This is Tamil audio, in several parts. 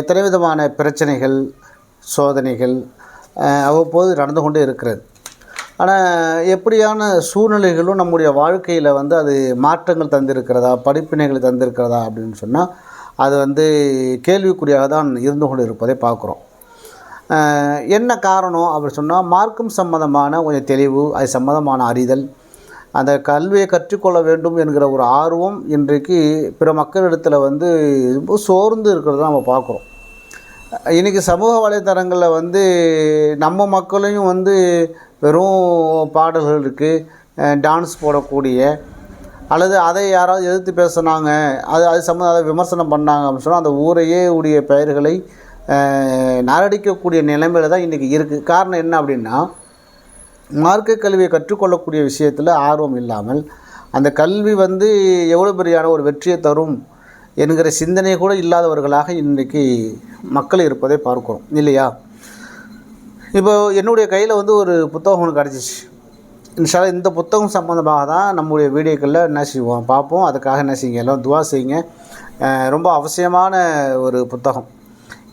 எத்தனை விதமான பிரச்சனைகள் சோதனைகள் அவ்வப்போது நடந்து கொண்டே இருக்கிறது. ஆனால் எப்படியான சூழ்நிலைகளும் நம்முடைய வாழ்க்கையில் வந்து அது மாற்றங்கள் தந்திருக்கிறதா படிப்பினைகள் தந்திருக்கிறதா அப்படின்னு சொன்னால் அது வந்து கேள்விக்குறியாக தான் இருந்து கொண்டு இருப்பதை பார்க்குறோம். என்ன காரணம் அப்படி சொன்னால் மார்க்கம் சம்மந்தமான கொஞ்சம் தெளிவு அது சம்மந்தமான அறிதல் அந்த கல்வியை கற்றுக்கொள்ள வேண்டும் என்கிற ஒரு ஆர்வம் இன்றைக்கு பிற மக்களிடத்தில் வந்து ரொம்ப சோர்ந்து இருக்கிறத நம்ம பார்க்குறோம். இன்றைக்கி சமூக வலைத்தளங்களில் வந்து நம்ம மக்களையும் வந்து வெறும் பாடல்கள் இருக்குது டான்ஸ் போடக்கூடிய அல்லது அதை யாராவது எதிர்த்து பேசுனாங்க அது அது சம்மந்தம் அதை விமர்சனம் பண்ணாங்க அப்படின்னு சொன்னால் அந்த ஊரையே உடைய பெயர்களை நரடிக்கக்கூடிய நிலைமையில தான் இன்றைக்கி இருக்குது காரணம் என்ன அப்படின்னா மார்க்க கல்வியை கற்றுக்கொள்ளக்கூடிய விஷயத்தில் ஆர்வம் இல்லாமல் அந்த கல்வி வந்து எவ்வளோ பெரியான ஒரு வெற்றியை தரும் என்கிற சிந்தனை கூட இல்லாதவர்களாக இன்றைக்கு மக்கள் இருப்பதை பார்க்கிறோம் இல்லையா? இப்போ என்னுடைய கையில் வந்து ஒரு புத்தகம் ஒன்று கிடச்சிச்சு. இன்ஷால்லா இந்த புத்தகம் சம்மந்தமாக தான் நம்முடைய வீடியோக்களில் என்ன செய்வோம் பார்ப்போம். அதுக்காக என்ன செய்யுங்க? எல்லாம் துவா செய்யுங்க. ரொம்ப அவசியமான ஒரு புத்தகம்.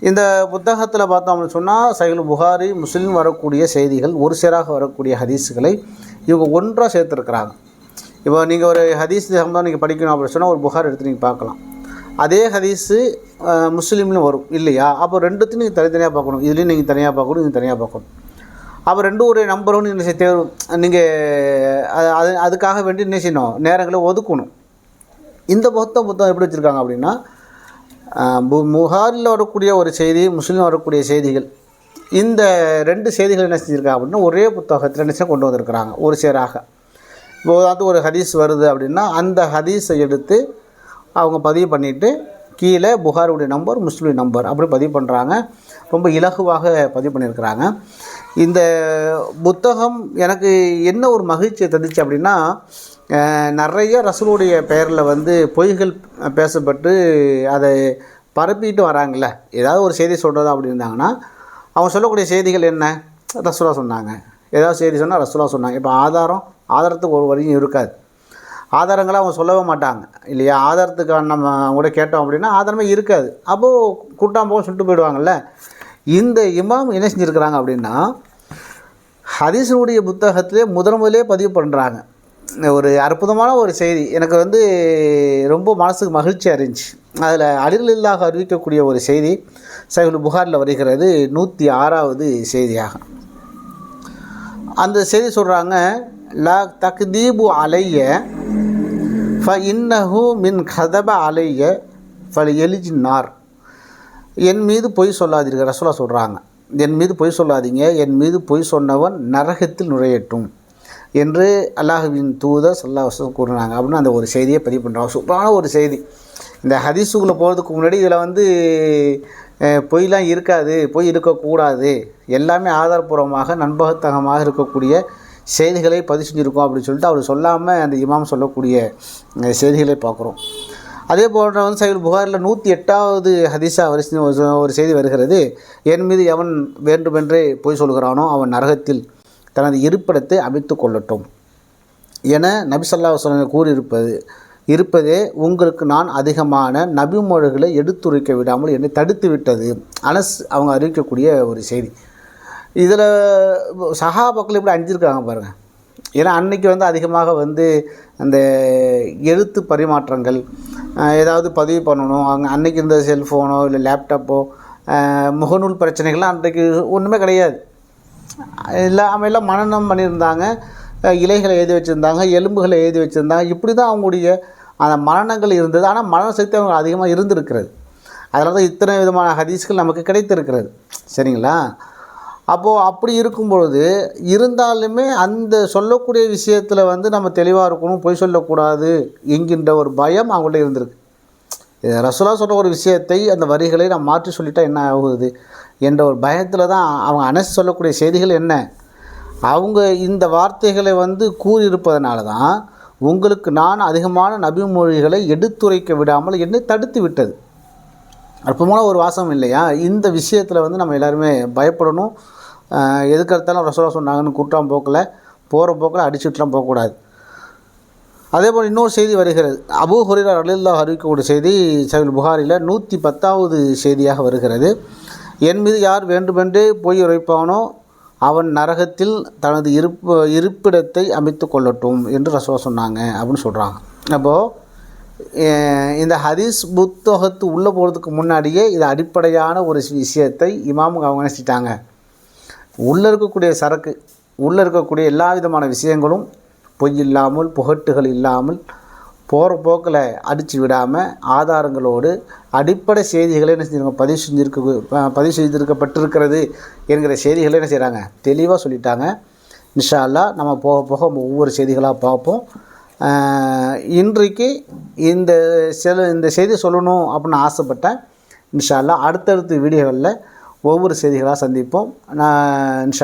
இந்த புத்தகத்தில் பார்த்தோம் அப்படின்னு சொன்னால் சைல் புகாரி முஸ்லீம் வரக்கூடிய செய்திகள் ஒரு சேராக வரக்கூடிய ஹதீஸுகளை இவங்க ஒன்றாக சேர்த்துருக்குறாங்க. இப்போ நீங்கள் ஒரு ஹதீஸ் சம்பந்தம் நீங்கள் படிக்கணும் அப்படின்னு சொன்னால் ஒரு புகார் எடுத்து நீங்கள் பார்க்கலாம். அதே ஹதீஸு முஸ்லீம்னு முஸ்லீம்லையும் வரும் இல்லையா? அப்போ ரெண்டுத்தையும் நீங்கள் தனித்தனியாக பார்க்கணும். இதுலேயும் நீங்கள் தனியாக பார்க்கணும் இது தனியாக பார்க்கணும். அப்போ ரெண்டு ஒரு நம்பரும் நீங்கள் தேர்வு நீங்கள் அது அதுக்காக வேண்டி என்ன செய்யணும்? நேரங்களை ஒதுக்கணும். இந்த புத்தகம் புத்தகம் எப்படி வச்சுருக்காங்க அப்படின்னா புகாரில் வரக்கூடிய ஒரு செய்தி முஸ்லீம் வரக்கூடிய செய்திகள். இந்த ரெண்டு செய்திகள் என்ன செஞ்சுருக்காங்க அப்படின்னா ஒரே புத்தகத்தில் என்ன கொண்டு வந்திருக்கிறாங்க ஒரு சேராக. இப்போ உதாரணத்து ஒரு ஹதீஸ் வருது அப்படின்னா அந்த ஹதீஸை எடுத்து அவங்க பதிவு பண்ணிவிட்டு கீழே புகாருடைய நம்பர் முஸ்லீம் நம்பர் அப்படி பதிவு பண்ணுறாங்க ரொம்ப இலகுவாக பதிவு பண்ணியிருக்கிறாங்க இந்த புத்தகம் எனக்கு என்ன ஒரு மகிழ்ச்சியை தந்துச்சு அப்படின்னா நிறைய ரசூலுடைய பெயரில் வந்து பொய்கள் பேசப்பட்டு அதை பரப்பிட்டு வராங்கல்ல. ஏதாவது ஒரு செய்தி சொல்கிறதா அப்படி இருந்தாங்கன்னா அவங்க சொல்லக்கூடிய செய்திகள் என்ன? ரசூலா சொன்னாங்க. ஏதாவது செய்தி சொன்னால் ரசூலா சொன்னாங்க. இப்போ ஆதாரம் ஆதாரத்துக்கு ஒரு வழியும் இருக்காது. ஆதாரங்களை அவங்க சொல்லவே மாட்டாங்க. இல்லையா? ஆதாரத்துக்கான நம்ம அவங்க கூட கேட்டோம் அப்படின்னா ஆதாரமே இருக்காது. அப்போது கூட்டாம் போக சொல்லிட்டு போயிடுவாங்கல்ல. இந்த இமாம் என்ன செஞ்சுருக்கிறாங்க அப்படின்னா ஹதீஸனுடைய புத்தகத்திலே முதன் முதலே பதிவு பண்ணுறாங்க ஒரு அற்புதமான ஒரு செய்தி. எனக்கு வந்து ரொம்ப மனசுக்கு மகிழ்ச்சியாக இருந்துச்சு. அதில் அலிரலில்லாக அறிவிக்கக்கூடிய ஒரு செய்தி சைகுல் புகாரில் வருகிறது. நூற்றி ஆறாவது செய்தியாக. அந்த செய்தி சொல்கிறாங்க லா தக்தீபு அலைய ஃப இன்னஹு மின் கதப அலைய ஃபல் எலிஜின் நார் என் மீது பொய் சொல்லாதீர்கள் ரசோலா சொல்கிறாங்க என் மீது பொய் சொல்லாதீங்க என் மீது பொய் சொன்னவன் நரகத்தில் நுழையட்டும் என்று அல்லாஹுவின் தூதர் சல்லா வசம் கூறினாங்க அப்படின்னு அந்த ஒரு செய்தியை பதிவு பண்ணுறாங்க சூப்பரான ஒரு செய்தி. இந்த ஹதீஸுக்குள்ளே போகிறதுக்கு முன்னாடி இதில் வந்து பொய்லாம் இருக்காது பொய் இருக்கக்கூடாது. எல்லாமே ஆதாரபூர்வமாக நண்பகத்தகமாக இருக்கக்கூடிய செய்திகளை பதிவு செஞ்சுருக்கோம் அப்படின்னு சொல்லிட்டு அவர் சொல்லாமல் அந்த இமாம் சொல்லக்கூடிய செய்திகளை பார்க்குறோம். அதே போன்ற வந்து சைல் புகாரில் நூற்றி எட்டாவது ஹதீஸா வரிசை ஒரு செய்தி வருகிறது. என் மீது எவன் வேண்டுமென்றே பொய் சொல்கிறானோ அவன் நரகத்தில் தனது இருப்பிடத்தை அமைத்து கொள்ளட்டும் என நபிசல்லா ஸல்லல்லாஹு கூறியிருப்பது. இருப்பதே உங்களுக்கு நான் அதிகமான நபிமொழிகளை எடுத்துரைக்க விடாமல் என்னை தடுத்து விட்டது. அனஸ் அவங்க அறிவிக்கக்கூடிய ஒரு செய்தி. இதில் சஹாபாக்கள் இப்படி அணிஞ்சிருக்காங்க பாருங்கள் ஏன்னா அன்னைக்கு வந்து அதிகமாக வந்து அந்த எழுத்து பரிமாற்றங்கள் ஏதாவது பதிவு பண்ணணும். அங்கே அன்னைக்கு இருந்த செல்ஃபோனோ இல்லை லேப்டாப்போ முகநூல் பிரச்சனைகள்லாம் அன்றைக்கு ஒன்றுமே கிடையாது. எல்லாம் எல்லாம் மனநம் பண்ணியிருந்தாங்க. இலைகளை எழுதி வச்சுருந்தாங்க எலும்புகளை எழுதி வச்சுருந்தாங்க. இப்படி தான் அவங்களுடைய அந்த மரணங்கள் இருந்தது. ஆனால் மரண சக்தி அவங்க அதிகமாக இருந்திருக்கிறது. அதனால தான் இத்தனை விதமான ஹதீஸ்கள் நமக்கு கிடைத்திருக்கிறது. சரிங்களா? அப்போது அப்படி இருக்கும்பொழுது இருந்தாலுமே அந்த சொல்லக்கூடிய விஷயத்தில் வந்து நம்ம தெளிவாக இருக்கணும் பொய் சொல்லக்கூடாது என்கின்ற ஒரு பயம் அவங்கள்ட்ட இருந்திருக்கு. ரசோலா சொல்கிற சொன்ன ஒரு விஷயத்தை அந்த வரிகளை நான் மாற்றி சொல்லிட்டா என்ன ஆகுது என்ற ஒரு பயத்தில் தான் அவங்க அனசு சொல்லக்கூடிய செய்திகள் என்ன? அவங்க இந்த வார்த்தைகளை வந்து கூறியிருப்பதனால தான் உங்களுக்கு நான் அதிகமான நபிமொழிகளை எடுத்துரைக்க விடாமல் என்னை தடுத்து விட்டது. அற்புதமான ஒரு வாசம் இல்லையா? இந்த விஷயத்தில் வந்து நம்ம எல்லாருமே பயப்படணும். எதுக்கடுத்தாலும் ரசோலா சொன்னாங்கன்னு கூட்டாம் போக்கில். போகிற போக்கில் அடிச்சுட்டுலாம் போகக்கூடாது. அதே போல் இன்னொரு செய்தி வருகிறது. அபூ ஹுரைரா அலில்லா அறிவிக்கக்கூடிய செய்தி சவில் புகாரில் நூற்றி பத்தாவது செய்தியாக வருகிறது. என் மீது யார் வேண்டுமென்றே பொய் உரைப்பானோ அவன் நரகத்தில் தனது இருப்பு இருப்பிடத்தை அமைத்து கொள்ளட்டும் என்று ரசோலா சொன்னாங்க அப்படின்னு சொல்கிறாங்க அப்போது இந்த ஹதீஸ் புத்தகத்து உள்ளே போகிறதுக்கு முன்னாடியே இது அடிப்படையான ஒரு விஷயத்தை இமாமுங்க அவங்க நினச்சிட்டாங்க உள்ளே இருக்கக்கூடிய சரக்கு உள்ளே இருக்கக்கூடிய எல்லா விதமான விஷயங்களும் பொய் இல்லாமல் புகட்டுகள் இல்லாமல் போகிற போக்கில் அடித்து விடாமல் ஆதாரங்களோடு அடிப்படை செய்திகளை என்ன செஞ்சிருக்க பதிவு செஞ்சுருக்கு பதிவு செய்திருக்கப்பட்டிருக்கிறது என்கிற செய்திகளை என்ன செய்கிறாங்க தெளிவாக சொல்லிட்டாங்க. இன்ஷா அல்லாஹ் நம்ம போக போக ஒவ்வொரு செய்திகளாக பார்ப்போம். இன்றைக்கு இந்த சில இந்த செய்தி சொல்லணும் அப்படின்னு ஆசைப்பட்டேன். இன்ஷா அடுத்தடுத்த வீடியோவில் ஒவ்வொரு செய்திகளாக சந்திப்போம். நான் இன்ஷா